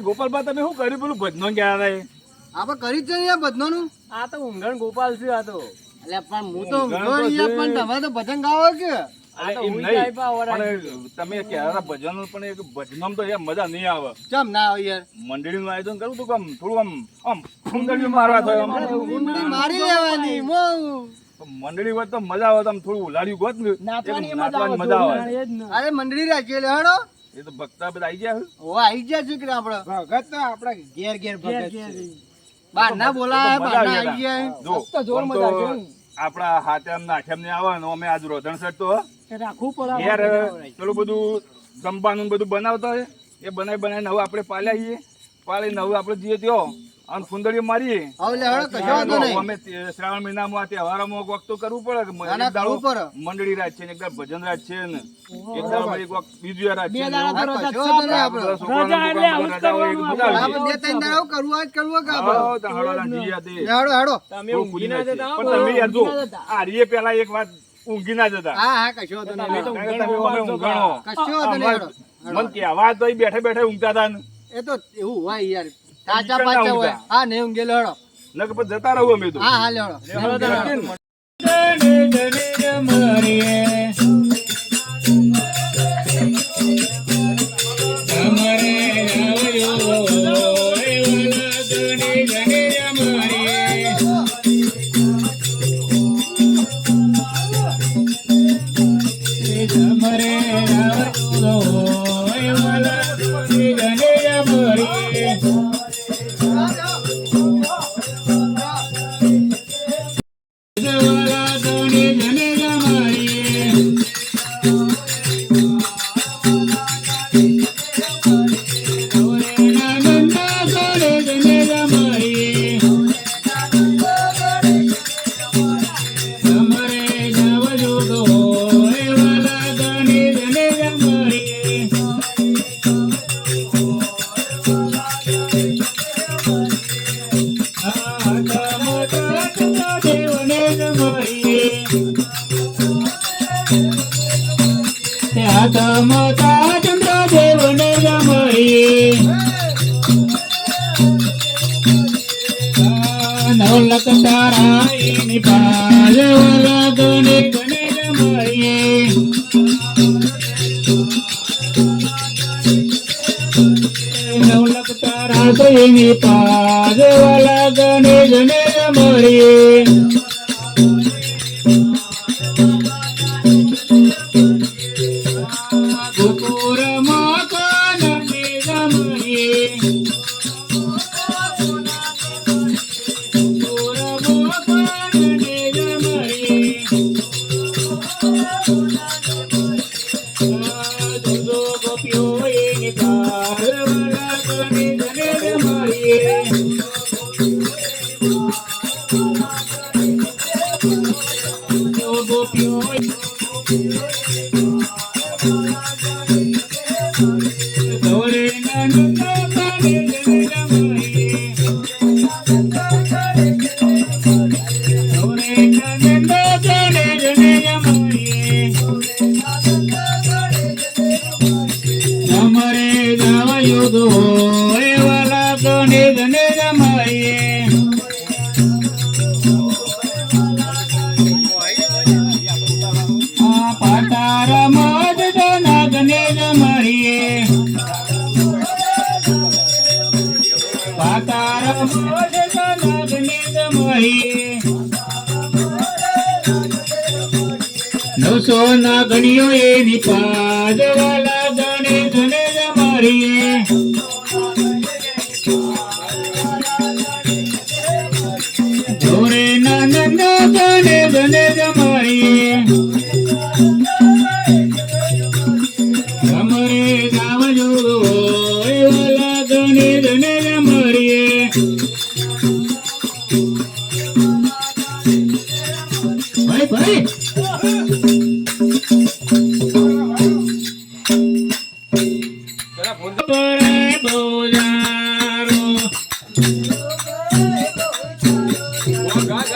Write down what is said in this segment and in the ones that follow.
ગોપાલભાઈ તમે શું કર્યું? પેલું ભજનો હતા આપણે કરી જ છે યાર બધાનું આ તો ઊંઘણ ગોપાલ છે આ તો. એટલે પણ હું તો ઊંઘાણ ઊંઘો તો પણ તમે તો ભજન ગાવો કે? આ તો એમ ઊંઘ નહીં. જાય પા વરાળ. પણ તમે કહેતા ભજન પણ એક ભજનમાં તો યાર મજા નહીં આવે. ચમ ના આવે યાર. મંડળીનું આયોજન કરું તો આમ થોડું આમ આમ મારવા થયો. મારી લેવાની મો. મંડળી હોય તો મજા આવે તો આમ થોડું ઉલાડ્યું ગોત ને. મજા આવે. અરે મંડળી રાખી લે હડો. એ તો ભક્તા બધા આવી ગયા ઓ આવી ગયા છે કે આપણે? ભગત ના આપડા ઘેર ઘેર ભગત છે. બાર ના બોલાય બાર ના આવી ગયા તો જોર મજા છે. આપણા હાથેમ નાઠેમ ને આવે અમે આજ રોધણ તો રાખવું પડે યાર આપણે. પેલું બધું જમવાનું ને બધું બનાવતા હોય એ બનાવી બનાવી નવું આપણે પાલ્યા છીએ. પાલી નવું આપણે જીએ ત્યો. અને ફુંદડીઓ મારીએ. નહીં. અમે શ્રાવણ મહિનામાં આ તહેવારોમાં કોક કરવું પડે એક. મંડળી રાત છે એકદમ ભજન રાત છે ને એક એક વખત બીજું રાત છે ને દાડા એવું. તો હા, રજા છે તમે ના. આ રીએ પેલા એક વાત ઊંઘી ના જતા. હા હા કશો ઊંઘણ મને કહેવા તો બેઠે બેઠે ઊંઘતા હતા ને. એ તો એવું હોય યાર. કાચા પાછા ના હોય. હા નહીં ઊંઘેલો હડો નક પછી જતા રહું અમે તો હા હા લે Thank you. ના ગણીઓ એની પાદવાલા ગણે ગણે રમાડીએ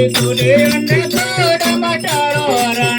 એ ગોડિયોને થોડ મટારો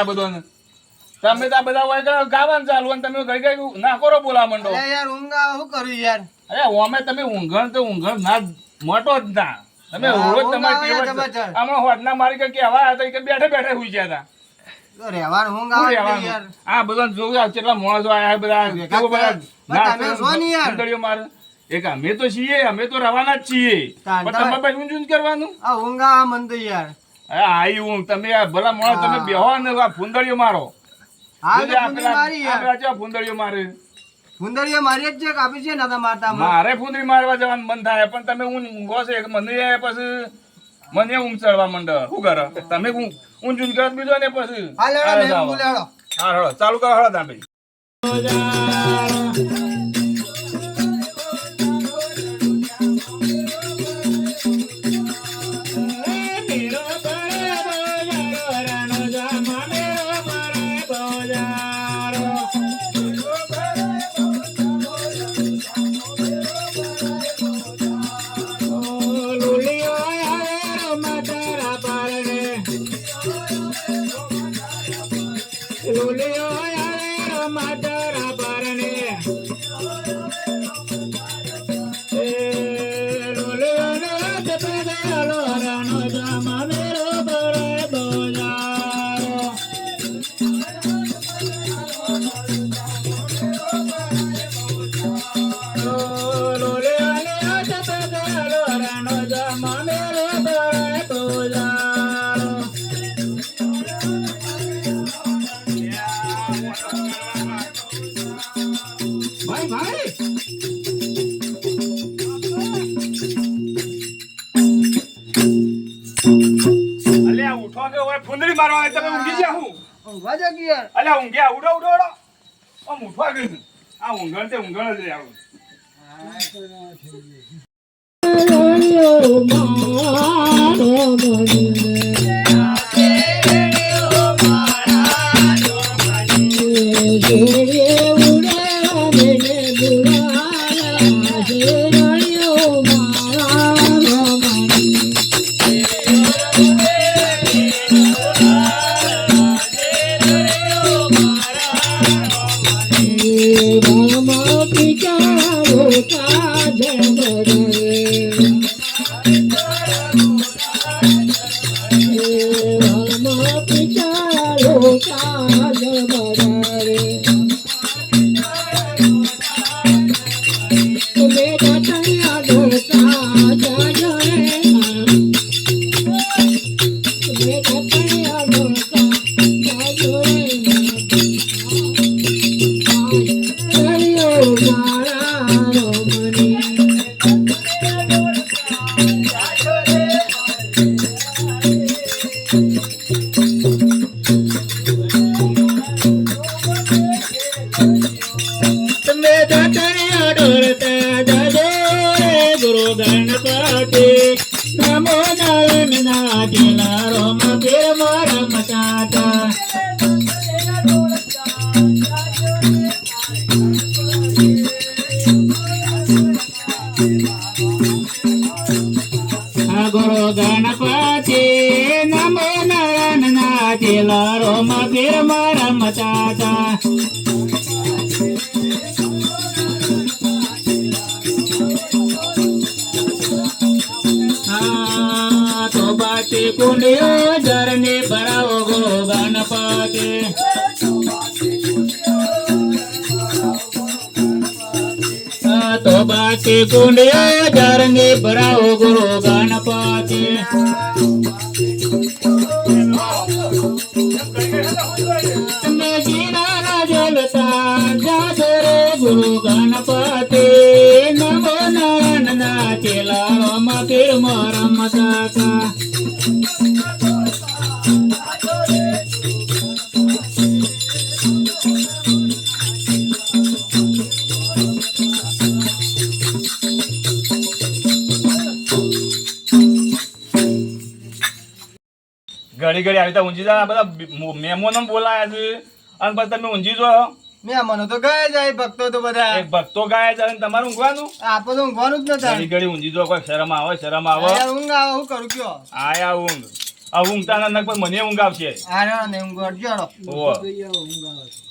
શું બધો તમે તો બધા હોય કે ગાવાનું ચાલુ અને તમે ગઈ ગઈ ના કરો બોલા મંડો. યાર ઊંઘા શું કરું યાર? અરે ઓમે તમે ઊંઘણ તો ઊંઘણ ના મોટો જ ના. તમે રોજ તમારે. હમણાં હોટના મારી કે કેવા હતા કે બેઠે બેઠે હુઈ ગયા હતા. શું આ બધા જોયું કેટલા માણસો આયા બધા? તમે. એક અમે તો છીએ અમે તો રવાના જ છીએ. પણ. પછી ઊંચું કરવાનું? આ ઊંઘ આ તો યાર. આઈ હું તમે ભલા માણસ તમે બેહો ને આ ફૂંદડીઓ મારો. ફૂંદડીઓ મારે ફૂંદરીએ મારી? જ છે કાપી છે નતા મારતા મારે ફૂંદરી મારવા જવાનું મન થાય પણ તમે હું ઊંઘો છો એક મને પછી મને ઊંઘ ચડવા માંડે. શું કરો? તમે ઊંઘ ઊંઘ ઊંઘ કરો બીજો ને પછી? ચાલુ કરો હળો તમે ગયા હું? ઊંઘવા જો કે યાર અલ્યા ઊંઘ્યા ઉડો આ ઊંઘણ તે ઊંઘણ જ રે આવું. તમે દાતણિયા ડોરતા નારાયણ નાચેલા રોમ પીર મારા મચાતા આ ગુરુ ગણપતિ નમો નારાયણ નાચેલા રોમ પીર મારા તો બાટી કુંડિયો જરને ભરાવો ગો ગણપતિ તો બાટી કુંડિયો જરને ભરાવો ગુરુ ગણપતિ ઘડી ઘડી આવી ઊંઘી જાય બધા મહેમાનો બોલાયા છે. અને પછી તમે ઊંઘી જો મહેમાનો તો ગયા જાય ભક્તો તો બધા. એક ભક્તો ગાય જાય અને તમારે ઊંઘવાનું? આપો તો ઊંઘવાનું જ ઘડી નથી ઘડી ઊંઘી જો કોઈ શરમ આવે શરમ આવે. ઊંઘ આવે હું કરું કયો? આયા ઊંઘ. આ ઊંઘતા ના નક મને ઊંઘ આવશે. આ ને ઊંઘ અડજો. ઓ ઊંઘ આવે.